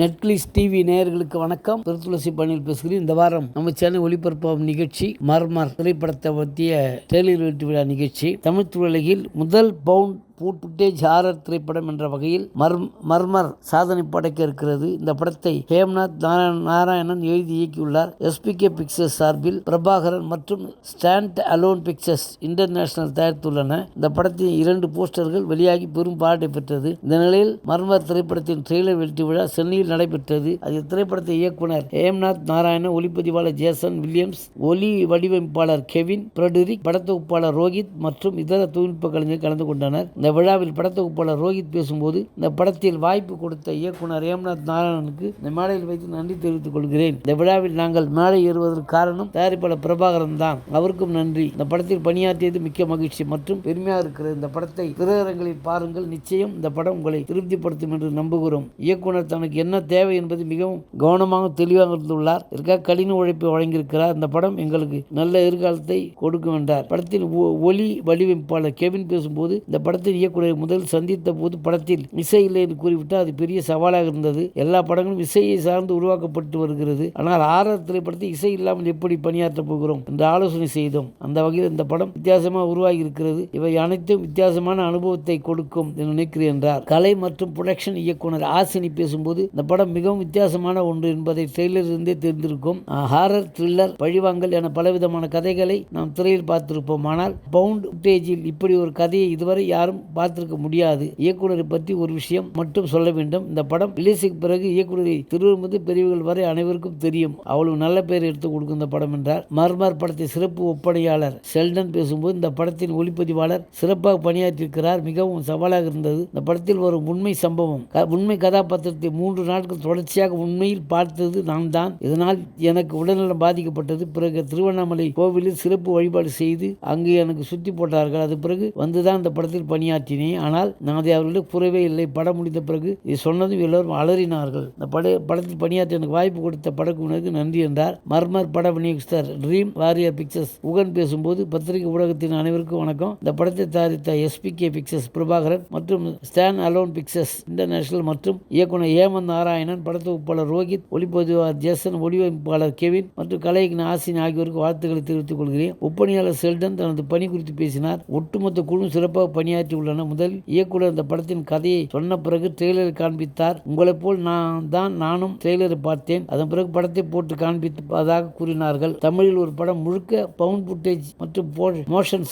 Netflix TV நேயர்களுக்கு வணக்கம். திருத்துளசி பணியில் பேசுகிறேன். இந்த வாரம் நம்ம சேனல் ஒளிபரப்பாகும் நிகழ்ச்சி மர்மர் திரைப்படத்தை பற்றிய டெய்லர் வீட்டு விழா நிகழ்ச்சி. தமிழ் துறையில் முதல் பவுண்ட் பூட்புட்டே ஜாரர் ஹாரர் திரைப்படம் என்ற வகையில் மர்ம் மர்மர் சாதனை படைக்க இருக்கிறது. இந்த படத்தை ஹேம்நாத் நாராயணன் எழுதி இயக்கியுள்ளார். எஸ்பிகே பிக்சர்ஸ் சார்பில் பிரபாகரன் மற்றும் ஸ்டாண்ட் அலோன் பிக்சர்ஸ் இன்டர்நேஷனல் தயாரித்துள்ளன. இந்த படத்தின் இரண்டு போஸ்டர்கள் வெளியாகி பெரும் பாராட்டை பெற்றது. இந்த நிலையில் மர்மர் திரைப்படத்தின் ட்ரெய்லர் வெற்றி விழா சென்னையில் நடைபெற்றது. அதில் திரைப்படத்தை இயக்குனர் ஹேம்நாத் நாராயணன் ஒளிப்பதிவாளர் ஜேசன் வில்லியம்ஸ் ஒலி வடிவமைப்பாளர் கெவின் பிரடரிக் படத்தொகுப்பாளர் ரோஹித் மற்றும் இதர தொழில்நுட்ப கலைஞர்கள் கலந்து கொண்டனர். இந்த விழாவில் படத்தொகுப்பாளர் ரோஹித் பேசும்போது இந்த படத்தில் வாய்ப்பு கொடுத்த இயக்குனர் ஹேம்நாத் நாராயணனுக்கு இந்த மேடையில் வைத்து நன்றி தெரிவித்துக் கொள்கிறேன். இந்த விழாவில் நாங்கள் மேடை ஏறுவதற்கு காரணம் தயாரிப்பாளர் பிரபாகரன் தான். அவருக்கும் நன்றி. இந்த படத்தில் பணியாற்றியது மிக்க மகிழ்ச்சி மற்றும் பெருமையாக இருக்கிறது இந்த படத்தை திரையரங்களில் பாருங்கள். நிச்சயம் இந்த படம் உங்களை திருப்திப்படுத்தும் என்று நம்புகிறோம். இயக்குனர் தனக்கு என்ன தேவை என்பது மிகவும் கவனமாக தெளிவாக இருந்துள்ளார் இருக்க கடின உழைப்பை வழங்கியிருக்கிறார். இந்த படம் எங்களுக்கு நல்ல எதிர்காலத்தை கொடுக்கும் என்றார். படத்தில் ஒ- ஒலி வடிவமைப்பாளர் கெவின் பேசும்போது இந்த படத்தை படத்தின் இயக்குநரை முதல் சந்தித்த போது படத்தில் இசை இல்லை என்று கூறிவிட்டால் அது பெரிய சவாலாக இருந்தது. எல்லா படங்களும் இசையை சார்ந்து உருவாக்கப்பட்டு வருகிறது. ஆனால் ஆர்ஆர் திரைப்படத்தில் இசை இல்லாமல் எப்படி பணியாற்றப் போகிறோம் என்று ஆலோசனை செய்தோம். அந்த வகையில் இந்த படம் வித்தியாசமாக உருவாகி இருக்கிறது இவை அனைத்தும் வித்தியாசமான அனுபவத்தை கொடுக்கும் என்று நினைக்கிறேன் என்றார். கலை மற்றும் புரொடக்ஷன் இயக்குனர் ஆசினி பேசும்போது இந்த படம் மிகவும் வித்தியாசமான ஒன்று என்பதை ட்ரெய்லர் இருந்தே தெரிந்திருக்கும். ஹாரர் த்ரில்லர் பழிவாங்கல் என பலவிதமான கதைகளை நாம் திரையில் பார்த்திருப்போம். ஆனால் பவுண்ட் ஃபுட்டேஜில் இப்படி ஒரு கதையை இதுவரை யாரும் பார்த்திருக்க முடியாது. இயக்குனரை பற்றி ஒரு விஷயம் மட்டும் சொல்ல வேண்டும். இந்த படம் ரிலீஸுக்கு பிறகு இயக்குனரை திருவர் பெரியவர்கள் வரை அனைவருக்கும் தெரியும். அவ்வளவு நல்ல பெயர் எடுத்து கொடுக்கும் இந்த படம் என்றார். மர்மர் படத்தை சிறப்பு ஒப்படையாளர் செல்டன் பேசும்போது இந்த படத்தின் ஒளிப்பதிவாளர் சிறப்பாக பணியாற்றியிருக்கிறார். மிகவும் சவாலாக இருந்தது. இந்த படத்தில் ஒரு உண்மை சம்பவம். உண்மை கதாபாத்திரத்தை மூன்று நாட்கள் தொடர்ச்சியாக உண்மையில் பார்த்தது நான் தான். இதனால் எனக்கு உடல்நலம் பாதிக்கப்பட்டது. பிறகு திருவண்ணாமலை கோவிலில் சிறப்பு வழிபாடு செய்து அங்கு எனக்கு சுத்தி போட்டார்கள். அது பிறகு வந்துதான் இந்த படத்தில் பணியாற்றினேன் ஆனால் நான் அதை அவர்களிடம் கூறவே இல்லை. படம் முடிந்த பிறகு இதை சொன்னதும் எல்லோரும் அலறினார்கள். இந்த பட படத்தில் பணியாற்ற எனக்கு வாய்ப்பு கொடுத்த படக்குழுவினருக்கு நன்றி என்றார். மர்மர் பட விநியோகஸ்தர் ட்ரீம் வாரியர் பிக்சர்ஸ் உகன் பேசும்போது பத்திரிகை ஊடகத்தின் அனைவருக்கும் வணக்கம். இந்த படத்தை தயாரித்த எஸ்பிகே பிக்சர்ஸ் பிரபாகரன் மற்றும் ஸ்டான் அலோன் பிக்சர்ஸ் இன்டர்நேஷனல் மற்றும் இயக்குனர் ஹேமந்த் நாராயணன் படத்தொகுப்பாளர் ரோஹித் ஒளிப்பதிவாளர் ஜேசன் ஒளிவமைப்பாளர் கெவின் மற்றும் கலைஞன் ஆசின் ஆகியோருக்கு வாழ்த்துக்களை தெரிவித்துக் கொள்கிறேன். ஒப்பணியாளர் செல்டன் தனது பணி குறித்து பேசினார். ஒட்டுமொத்த குழு சிறப்பாக பணியாற்றி உள்ளன. முதல் இயக்குனர் இந்த படத்தின் கதையை சொன்ன பிறகு ட்ரெய்லரை காண்பித்தார். உங்களைப் போல் நான் தான் நானும் ட்ரெய்லரை பார்த்தேன். அதன் பிறகு படத்தை போட்டு காண்பிப்பதாக கூறினார்கள். தமிழில் ஒரு படம் முழுக்க பவுண்ட் ஃபுட்டேஜ் மற்றும் மோஷன்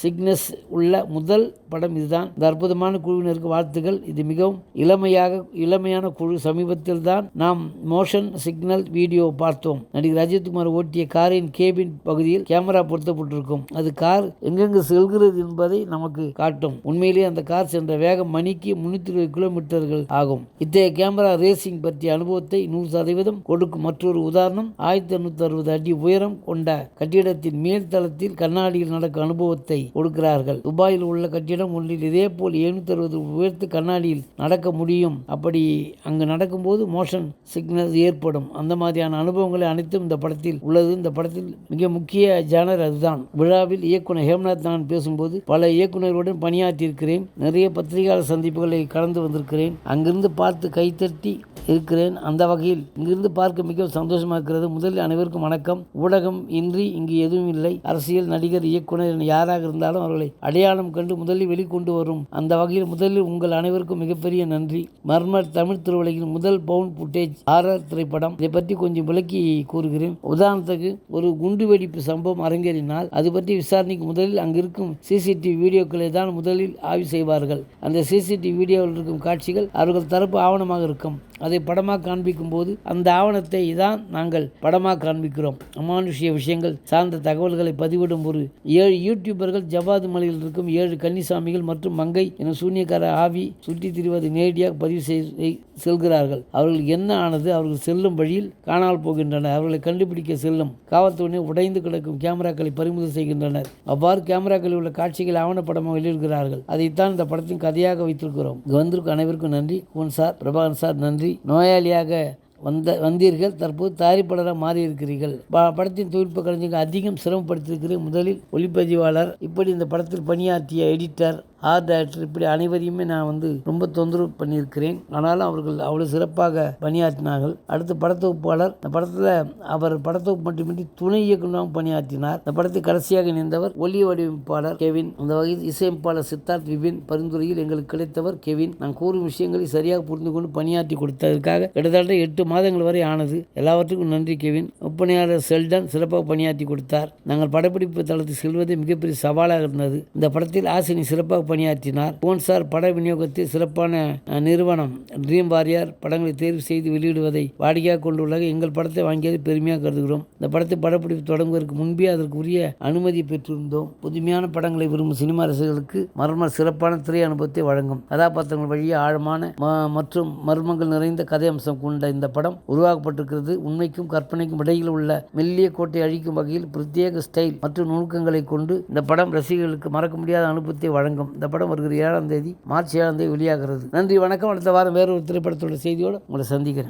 சிக்னஸ் உள்ள முதல் படம் இதுதான். இந்த அற்புதமான குழுவினருக்கு வாழ்த்துகள் இது மிகவும் இளமையாக இளமையான குழு. சமீபத்தில் தான் நாம் மோஷன் சிக்னல் வீடியோ பார்த்தோம். நடிகர் அஜித்குமார் ஓட்டிய காரின் கேபின் பகுதியில் கேமரா பொருத்தப்பட்டிருக்கும். அது கார் எங்கெங்கு செல்கிறது என்பதை நமக்கு காட்டும். உண்மையிலேயே அந்த கார் சென்ற வேகம் மணிக்கு முன்னூத்தி இருபது கிலோமீட்டர்கள் ஆகும். இத்தகைய கேமரா ரேசிங் பற்றிய அனுபவத்தை நூறு சதவீதம் கொடுக்கும் மற்றொரு உதாரணம் ஆயிரத்தி எண்ணூத்தி அறுபது அடி உயரம் கொண்ட கட்டிடத்தின் மேல் தளத்தில் கண்ணாடியில் நடக்கும் அனுபவத்தை கொடுக்கிறார்கள். துபாயில் உள்ள கட்டிடம் ஒன்றில் இதே போல் எழுநூத்தி அறுபது உயர்த்து கண்ணாடியில் நடக்க முடியும். அப்படி அங்கு நடக்கும்போது மோஷன் சிக்னல் ஏற்படும். அந்த மாதிரியான அனுபவங்களை அனைத்தும் இந்த படத்தில் உள்ளது. இந்த படத்தில் மிக முக்கிய ஜானர் அதுதான். விழாவில் இயக்குனர் ஹேம்நாத் நான் பேசும்போது பல இயக்குனர்களுடன் பணியாற்றியிருக்கிறேன் நிறைய பத்திரிகையாளர் சந்திப்புகளை கலந்து வந்திருக்கிறேன். அங்கிருந்து பார்த்து கைத்தட்டி இருக்கிறேன். அந்த வகையில் இங்கிருந்து பார்க்க மிகவும் சந்தோஷமாக இருக்கிறது. முதலில் அனைவருக்கும் வணக்கம். ஊடகம் இன்றி இங்கு எதுவும் இல்லை. அரசியல் நடிகர் இயக்குனர் என யாராக இருந்தாலும் அவர்களை அடையாளம் கண்டு முதலில் வெளிக்கொண்டு வரும். அந்த வகையில் முதலில் உங்கள் அனைவருக்கும் மிகப்பெரிய நன்றி. மர்மர் தமிழ் திருவுலகின் முதல் பவுண்ட் ஃபுட்டேஜ் ஆர்ஆர் திரைப்படம். இதை பற்றி கொஞ்சம் விளக்கி கூறுகிறேன். உதாரணத்துக்கு ஒரு குண்டுவெடிப்பு சம்பவம் அரங்கேறினால் அது பற்றி விசாரணைக்கு முதலில் அங்கிருக்கும் சிசிடிவி வீடியோக்களை தான் முதலில் ஆய்வு செய்வார்கள். அந்த சிசிடிவி வீடியோவில் இருக்கும் காட்சிகள் அவர்கள் தரப்பு ஆவணமாக இருக்கும். அதை படமாக காண்பிக்கும் போது அந்த ஆவணத்தை தான் நாங்கள் படமாக காண்பிக்கிறோம். அமானுஷ்ய விஷயங்கள் சார்ந்த தகவல்களை பதிவிடும் ஒரு ஏழு யூடியூபர்கள் ஜவாது மலையில் இருக்கும் ஏழு கன்னிசாமிகள் மற்றும் மங்கை என சூன்யக்கார ஆவி சுற்றி திரிவதை நேரடியாக பதிவு செய் செல்கிறார்கள். அவர்கள் என்ன ஆனது அவர்கள் செல்லும் வழியில் காணாமல் போகின்றனர். அவர்களை கண்டுபிடிக்க செல்லும் காவல்துறையினர் உடைந்து கிடக்கும் கேமராக்களை பறிமுதல் செய்கின்றனர். அவ்வாறு கேமராக்களில் உள்ள காட்சிகளை ஆவணப்படமாக வெளியிடுகிறார்கள். அதைத்தான் இந்த படத்தின் கதையாக வைத்திருக்கிறோம். வந்திருக்கும் அனைவருக்கும் நன்றி. குவன் சார் பிரபாகரன் சார் நன்றி. நோயாளியாக வந்த வந்தீர்கள் தற்போது தயாரிப்பாளராக மாறியிருக்கிறீர்கள். ப- படத்தின் தொழில்நுட்ப கலைஞர்கள் அதிகம் சிரமப்படுத்தியிருக்கிறேன் முதலில் ஒளிப்பதிவாளர். இப்படி இந்த படத்தில் பணியாற்றிய எடிட்டர் ஆர்ட் டைரக்டர் இப்படி அனைவரையுமே நான் வந்து ரொம்ப தொந்தரவு பண்ணியிருக்கிறேன். ஆனாலும் அவர்கள் அவ்வளோ சிறப்பாக பணியாற்றினார்கள். அடுத்து படத்தொகுப்பாளர் இந்த படத்தில் அவர் படத்தொகுப்பு மட்டுமின்றி துணை இயக்குநராகவும் பணியாற்றினார். இந்த படத்தை கடைசியாக இணைந்தவர் ஒலி வடிவமைப்பாளர் கெவின். அந்த வகையில் இசையமைப்பாளர் சித்தார்த் விபின். பரிந்துரையில் எங்களுக்கு கிடைத்தவர் கெவின். நான் கூறும் விஷயங்களை சரியாக புரிந்து கொண்டு பணியாற்றி கொடுத்ததற்காக கிட்டத்தட்ட எட்டு மாதங்கள் வரை ஆனது. எல்லாவற்றுக்கும் நன்றி கெவின். ஒப்பனையாளர் செல்டன் சிறப்பாக பணியாற்றி கொடுத்தார். நாங்கள் படப்பிடிப்பு தளத்தில் செல்வதே மிகப்பெரிய சவாலாக இருந்தது. இந்த படத்தில் ஆசினி சிறப்பாக பணியாற்றினார். போன்சார் பட விநியோகத்தில் சிறப்பான நிறுவனம். ட்ரீம் வாரியர் படங்களை தேர்வு செய்து வெளியிடுவதை வாடிக்கையாக கொண்டுள்ள எங்கள் படத்தை வாங்கியது பெருமையாக கருதுகிறோம். இந்த படத்தை படப்பிடிப்பு தொடங்குவதற்கு முன்பே அதற்கு உரிய அனுமதி பெற்றிருந்தோம். புதுமையான படங்களை விரும்பும் சினிமா ரசிகர்களுக்கு மர்ம சிறப்பான திரை அனுபவத்தை வழங்கும். கதாபாத்திரங்கள் வழியே ஆழமான ம- மற்றும் மர்மங்கள் நிறைந்த கதை அம்சம் கொண்ட இந்த படம் உருவாக்கப்பட்டிருக்கிறது. உண்மைக்கும் கற்பனைக்கும் இடையில் உள்ள மெல்லிய கோட்டை அழிக்கும் வகையில் பிரத்யேக ஸ்டைல் மற்றும் நுணுக்கங்களை கொண்டு இந்த படம் ரசிகர்களுக்கு மறக்க முடியாத அனுபவத்தை வழங்கும். இந்த படம் வருகிற ஏழாம் தேதி மார்ச் ஏழாம் தேதி வெளியாகிறது. நன்றி வணக்கம். அடுத்த வாரம் வேறு ஒரு திரைப்படத்தோட செய்தியோடு உங்களை சந்திக்கிறேன்.